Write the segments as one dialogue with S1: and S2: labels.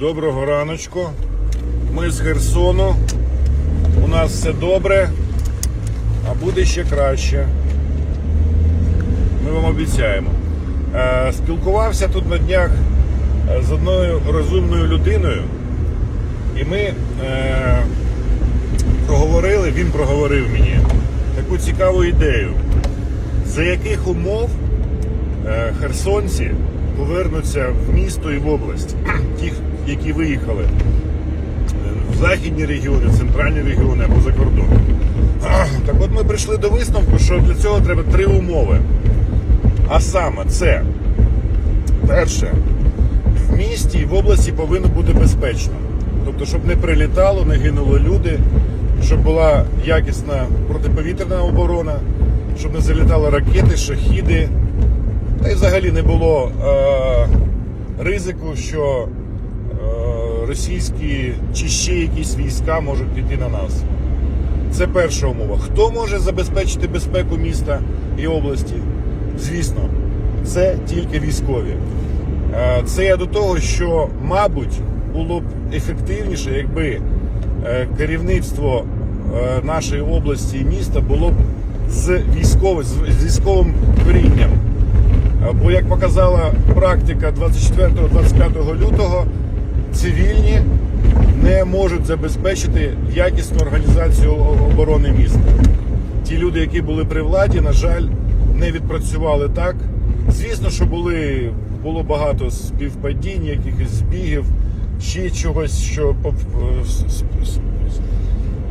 S1: Доброго раночку. Ми з Херсону. У нас все добре, а буде ще краще. Ми вам обіцяємо. Е, Спілкувався тут на днях е, з одною розумною людиною, і ми е, проговорили, він проговорив мені таку цікаву ідею, за яких умов херсонці повернуться в місто і в область, ті, які виїхали е, в західні регіони, в центральні регіони або за кордон. Так от ми прийшли до висновку, що для цього треба три умови. А саме це перше, в місті і в області повинно бути безпечно. Тобто, щоб не прилітало, не гинули люди, щоб була якісна протиповітряна оборона, щоб не залітали ракети, шахіди, та й взагалі не було е, ризику, що е, російські чи ще якісь війська можуть піти на нас. Це перша умова. Хто може забезпечити безпеку міста і області? Звісно, це тільки військові. Е, Це я до того, що, мабуть, було б ефективніше, якби е, керівництво е, нашої області і міста було б з військовим, з військовим корінням. Е, Бо, як показала практика 24-25 лютого, цивільні не можуть забезпечити якісну організацію оборони міста. Ті люди, які були при владі, на жаль, не відпрацювали так. Звісно, що були, було багато співпадінь, якихось збігів, ще чогось, що с-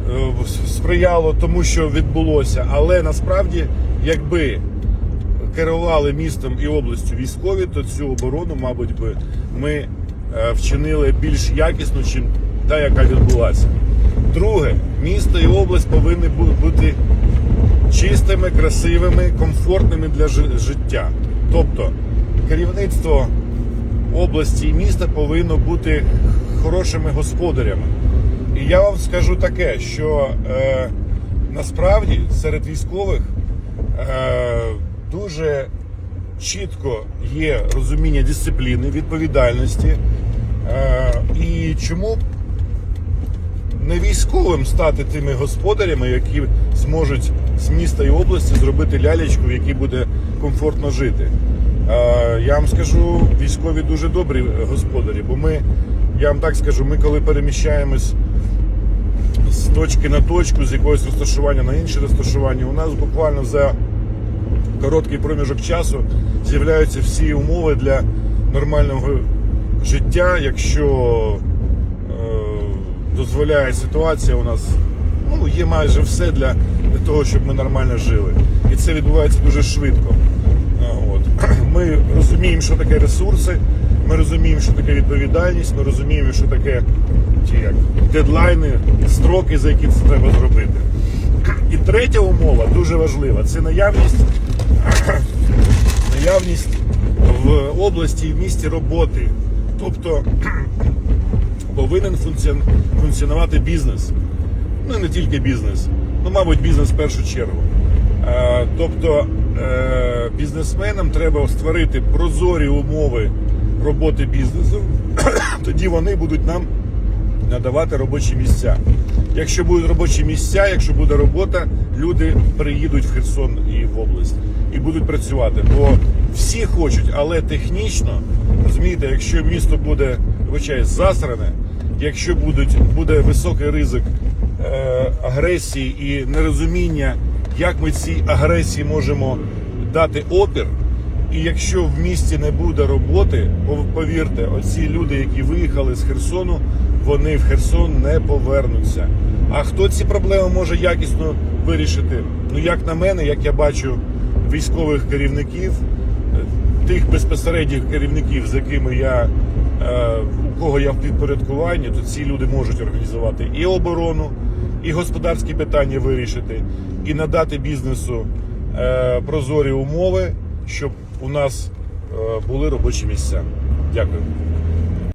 S1: е, сприяло тому, що відбулося. Але насправді, якби керували містом і областю військові, то цю оборону, мабуть, би ми е, вчинили більш якісно, ніж та, яка відбулася. Друге, місто і область повинні бути чистими, красивими, комфортними для життя. Тобто керівництво області і міста повинно бути хорошими господарями. І я вам скажу таке, що е, насправді серед військових е, дуже чітко є розуміння дисципліни, відповідальності. Е, і чому не військовим стати тими господарями, які зможуть з міста і області зробити лялечку, в якій буде комфортно жити. Е, Я вам скажу, військові дуже добрі господарі, бо ми, я вам так скажу, ми коли переміщаємось з точки на точку, з якогось розташування на інше розташування, у нас буквально за короткий проміжок часу з'являються всі умови для нормального життя, якщо е, дозволяє ситуація у нас. Ну, є майже все для, для того, щоб ми нормально жили. І це відбувається дуже швидко. От. Ми розуміємо, що таке ресурси, ми розуміємо, що таке відповідальність, ми розуміємо, що таке ті як, дедлайни, строки, за які це треба зробити. І третя умова дуже важлива це наявність, наявність в області і в місті роботи. Тобто повинен функціонувати бізнес. Ну і не тільки бізнес, ну, мабуть, бізнес в першу чергу. Е, Тобто е, бізнесменам треба створити прозорі умови роботи бізнесу, тоді вони будуть нам надавати робочі місця. Якщо будуть робочі місця, якщо буде робота, люди приїдуть в Херсон і в область і будуть працювати. Бо всі хочуть, але технічно, розумієте, якщо місто буде вибачаюсь, засране, якщо будуть, буде високий ризик е, агресії і нерозуміння, як ми цій агресії можемо дати опір. І якщо в місті не буде роботи, повірте, оці люди, які виїхали з Херсону, вони в Херсон не повернуться. А хто ці проблеми може якісно вирішити? Ну, як на мене, як я бачу військових керівників, тих безпосередніх керівників, з якими я е, у кого я в підпорядкуванні, то ці люди можуть організувати і оборону, і господарські питання вирішити, і надати бізнесу е, прозорі умови, щоб у нас е, були робочі місця. Дякую.